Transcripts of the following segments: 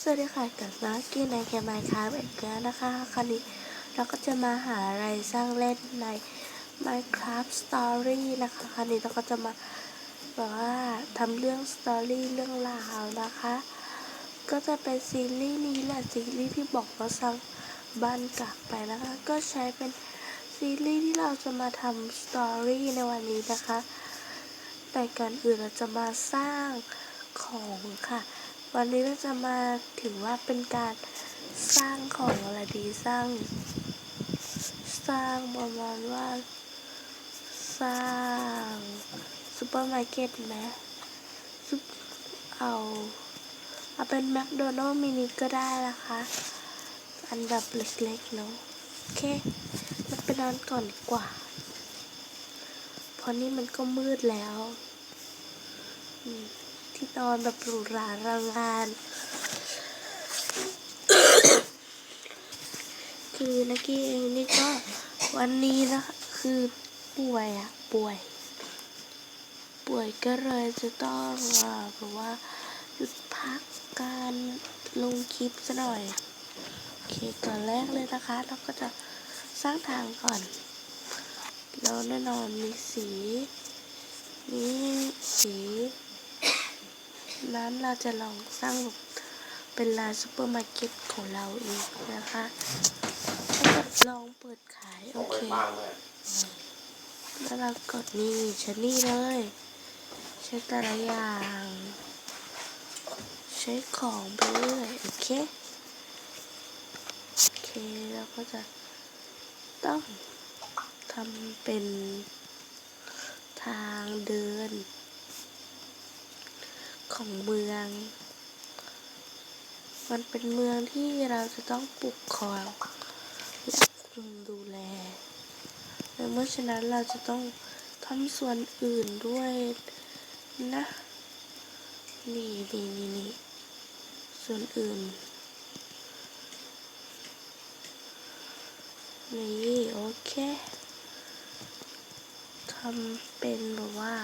สวัสดีค่ะกับมาร์กี้ในแคมไมค์ครับอีกแล้วนะคะคราวนี้เราก็จะมาหาอะไรสร้างเล่นใน Minecraft Story นะคะคราวนี้เราก็จะมาแบบว่าทำเรื่อง Story เรื่องราวนะคะ ก็จะเป็นซีรีส์นี้แหละซีรีส์ที่บอกว่าสร้างบ้านกลับไปนะคะ ก็ใช้เป็นซีรีส์ที่เราจะมาทำ Story ในวันนี้นะคะ แต่ก่อนอื่นเราจะมาสร้างของค่ะ วันนี้เราจะมาถึงว่าเป็นการสร้างของอะไรดีสร้าง สร้างประมาณว่า สร้างซูเปอร์มาร์เก็ตไหมซุปเอาเอาเป็นแมคโดนัลล์มินิก็ได้นะคะ อันดับเล็กๆเนาะโอเคเราไปนอนก่อนดีกว่าเพราะนี่มันก็มืดแล้ว อืม ที่นอนแบบหรูหรารังงาน คือนักกี้เองนี่ก็วันนี้นะคะคือป่วยอะป่วย ป่วยก็เลยจะต้องอ่าแบบว่าหยุดพักการลงคลิปซะหน่อยโอเคก่อนแรกเลยนะคะ เราก็จะสร้างทางก่อน แล้วแน่นอนมีสีนี่สี นั้นเราจะลองสร้างแบบเป็นร้านซูเปอร์มาร์เก็ตของเราเองนะคะถ้าเกิดลองเปิดขายโอเคแล้วเรากดนี่ใช้นี่เลยใช้แต่ละอย่าง ใช้ของไปเรื่อยโอเคโอเคเราก็จะต้องทำเป็นทางเดิน ของเมือง มันเป็นเมืองที่เราจะต้องปกครองและคุมดูแลและเมื่อฉะนั้นเราจะต้องทำส่วนอื่นด้วยนะ นี่นี่นี่นี่ส่วนอื่น นี่ โอเคทำเป็นแบบว่า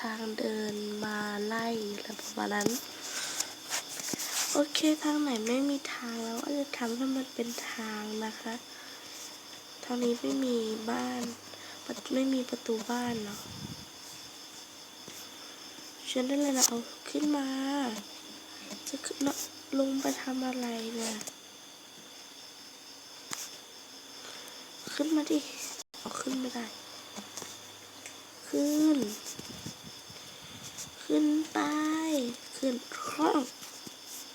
ทางเดินมาไล่อะไรประมาณนั้น โอเคทางไหนไม่มีทางแล้วก็จะทำให้มันเป็นทางนะคะทางนี้ไม่มีบ้านไม่มีประตูบ้านเนาะเชิญได้เลยนะเอาขึ้นมา จะขึ้นนะลงไปทำอะไรเนี่ยขึ้นมาดิ เอาขึ้นไม่ได้ ขึ้น ขึ้นไป ขึ้นห้อง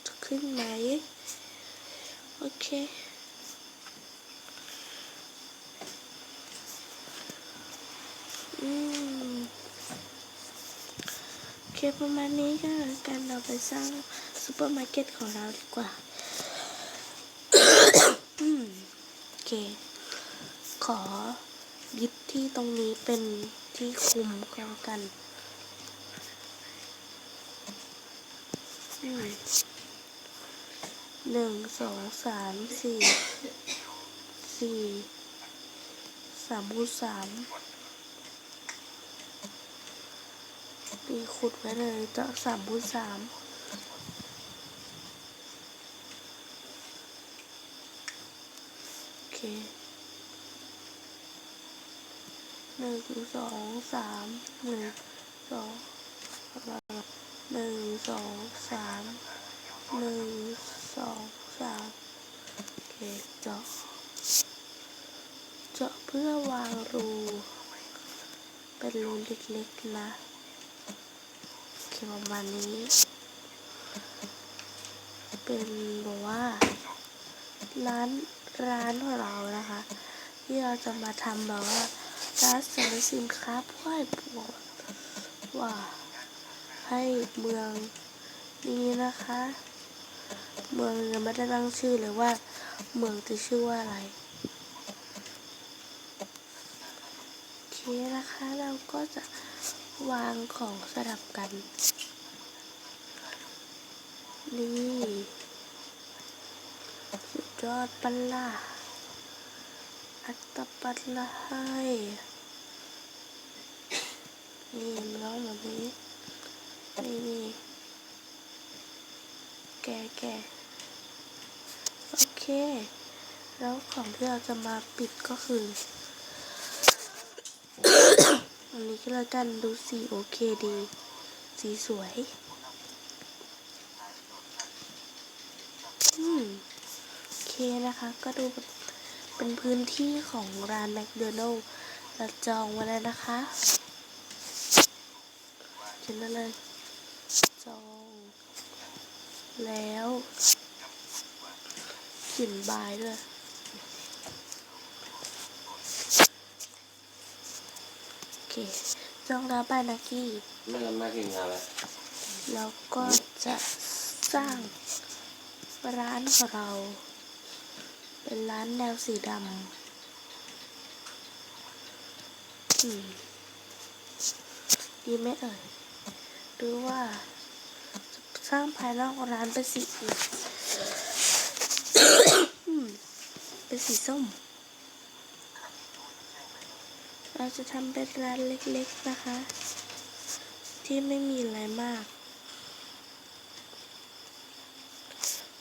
จะขึ้นไหน โอเค อืม โอเค ประมาณนี้ก็แล้วกันเราไปสร้างซูเปอร์มาร์เก็ตของเราดีกว่าโอเค ขอยึดที่ตรงนี้เป็นที่คุมก็แล้วกันหนึ่งสองสามสี่สี่สามคูณสาม นี่ขุดไว้เลยจะสามคูณสามโอเคหนึ่งสองสามหนึ่งสองหนึ่งสองสามหนึ่งสองสามโอเคเจาะเจาะเพื่อวางรู เป็นรูเล็กๆนะ คประมาณนี้ เป็นแบบว่า ร้านร้านของเรานะคะ ที่เราจะมาทำแบบว่าร้านเสริมสินค้าเพื่อให้พวกว่าให้เมืองนี้นะคะ เมืองยังไม่ได้ตั้งชื่อเลยว่า เมืองจะชื่อว่าอะไรโอเคนะคะเราก็จะ วางของสลับกัน นี่สุดยอดปัลล่ะอัตตปัลละให้นี่มันร้องแบบนี้นี่นี่แกะแกะโอเค แล้วของที่เราจะมาปิดก็คือ อันนี้ก็แล้วกันดูสีโอเคดี สีสวยอืมโอเคนะคะ ก็ดูเป็นพื้นที่ของร้านแมคโดนัลล์เราจองไว้แล้วนะคะเขียนเลยจอง แล้วเขียนบายด้วย โอ เคจองแล้วบายนักกี้ไม่ทำมากินงานอะไรแล้วก็จะสร้างร้านของเรา เป็นร้านแนวสีดำอืมดีไหมเอ่ยหรือว่าจะสร้างภายนอกร้านเป็นสีอื่นอืมเป็นสีส้ม เราจะทำเป็นร้านเล็กๆนะคะ ที่ไม่มีอะไรมาก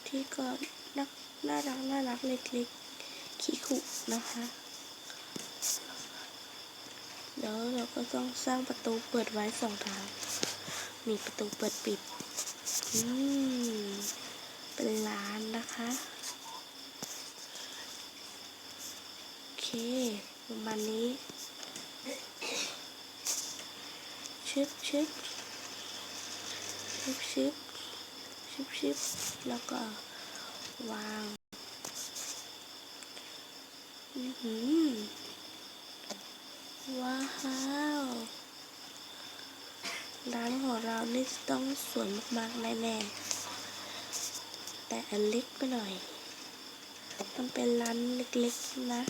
ที่ก็นักน่ารักน่ารักเล็กๆขี้ขุนะคะเดี๋ยวเราก็ต้องสร้างประตูเปิดไว้สองทาง มีประตูเปิดปิด อืม เป็นร้านนะคะโอเคประมาณนี้ ชึบชึบชึบชึบชึบชึบแล้วก็วางอือหือว้าวร้านของเรานี่ต้องสวยมากๆแน่ๆแต่อันเล็กไปหน่อยมันเป็นร้านเล็กๆนะ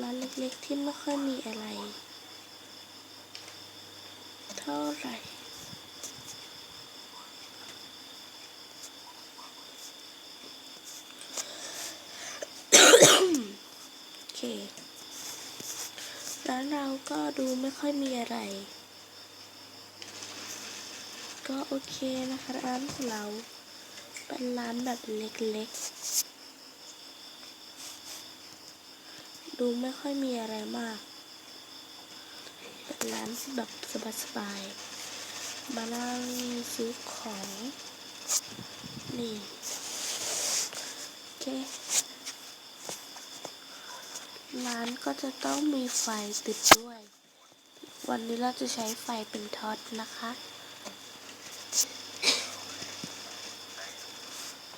ร้านเล็กๆที่ไม่ค่อยมีอะไร เท่าไหร่โอเคร้านเราก็ดูไม่ค่อยมีอะไร ก็โอเคนะคะร้านของเราเป็นร้านแบบเล็กๆ ดูไม่ค่อยมีอะไรมากเป็นร้านแบบสบายๆมานั่งซื้อของ นี่โอเค ร้านก็จะต้องมีไฟติดด้วย วันนี้เราจะใช้ไฟเป็นท็อตนะคะ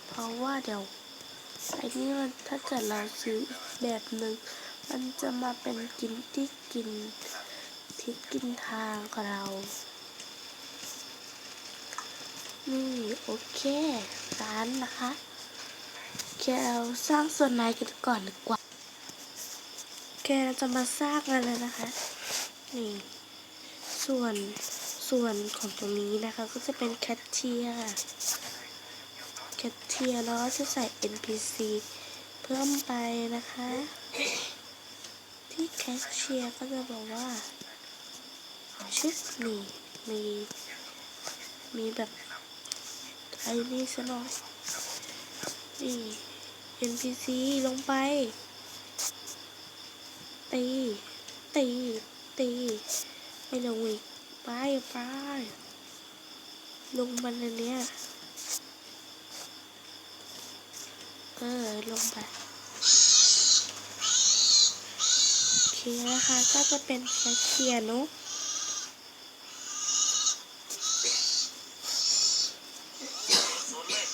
เพราะว่าเดี๋ยวไอ้นี่มันถ้าเกิดเราซื้อแบบหนึ่ง มันจะมาเป็นกินที่กินทิศกินทางของเรา นี่ โอเค ร้านนะคะโอเคเราสร้างส่วนในกันก่อนดีกว่าโอเคเราจะมาสร้างกันเลยนะคะ นี่ ส่วนส่วนของตรงนี้นะคะ ก็จะเป็นแคทเชียร์แคทเชียร์แล้วก็จะใส่ NPC เพิ่มไปนะคะ ที่แคชเชียร์ก็จะบอกว่าชุดนี่มีมีแบบไอ้นี่ซะหน่อยนี่ NPC ลงไป ตี ตี ตีไม่ลงอีกไปไปลงมันอันเนี้ยเออ ลงไป โอเคนะคะ ก็จะเป็นแคชเชียร์นอะ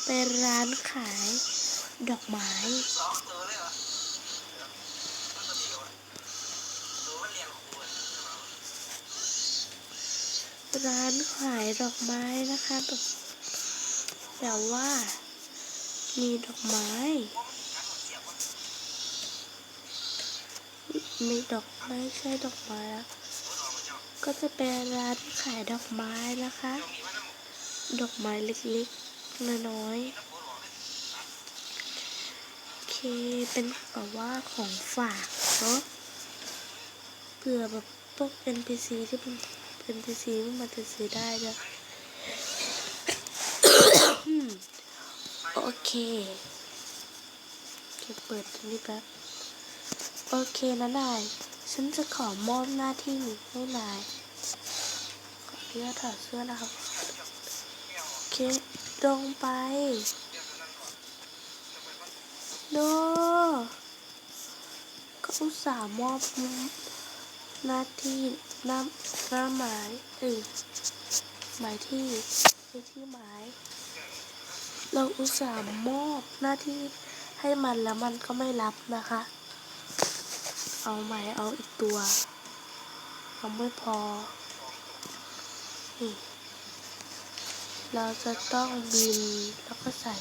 เป็นร้านขายดอกไม้ร้านขายดอกไม้นะคะแบบแต่ว่ามีดอกไม้ มีดอกไม้ใช่ดอกไม้อะก็จะเป็นร้านขายดอกไม้นะคะ ดอกไม้เล็กๆน้อยๆโอเคเป็นแบบว่าของฝากเนาะเผื่อแบบวก NPC ที่เป็น NPC ที่มันจะซื้อได้นะโอเคเก็บเปิดตรงนี้แป๊บ โอเคนะนาย ฉันจะขอมอบหน้าที่ให้นายขออนุญาตถอดเสื้อนะครับโอเคลงไป โน ก็อุตส่าห์มอบหน้าที่หน้าหน้าหมายเอ้ยหมายที่ในที่หมาย เราอุตส่าห์มอบหน้าที่ให้มันแล้วมันก็ไม่รับนะคะ เอาใหม่เอาอีกตัวยังไม่พอ นี่ เราจะต้องบินแล้วก็ใส่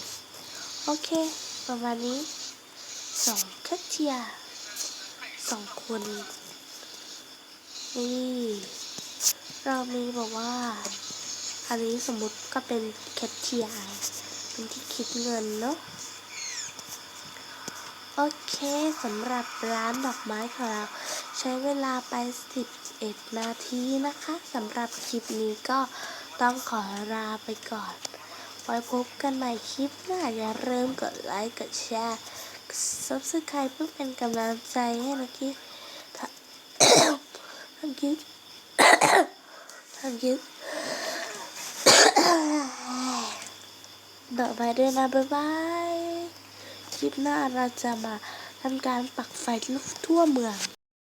โอเค ประมาณนี้สองแคทเชียสองคน นี่ เรามีบอกว่า อันนี้สมมติก็เป็นแคทเชียเป็นที่คิดเงินเนาะ โอเคสำหรับร้านดอกไม้ของเรา ใช้เวลาไป 11 นาทีนะคะสำหรับคลิปนี้ก็ต้องขอลาไปก่อน ไว้พบกันใหม่คลิปหน้าอย่าลืมกดไลค์กดแชร์กด subscribe เพื่อเป็นกำลังใจให้นักกี้ทำทำคลิปทำคลิปต่อไปด้วยนะบ๊ายบาย คลิปหน้าเราจะมาทำการปักไฟทั่วเมือง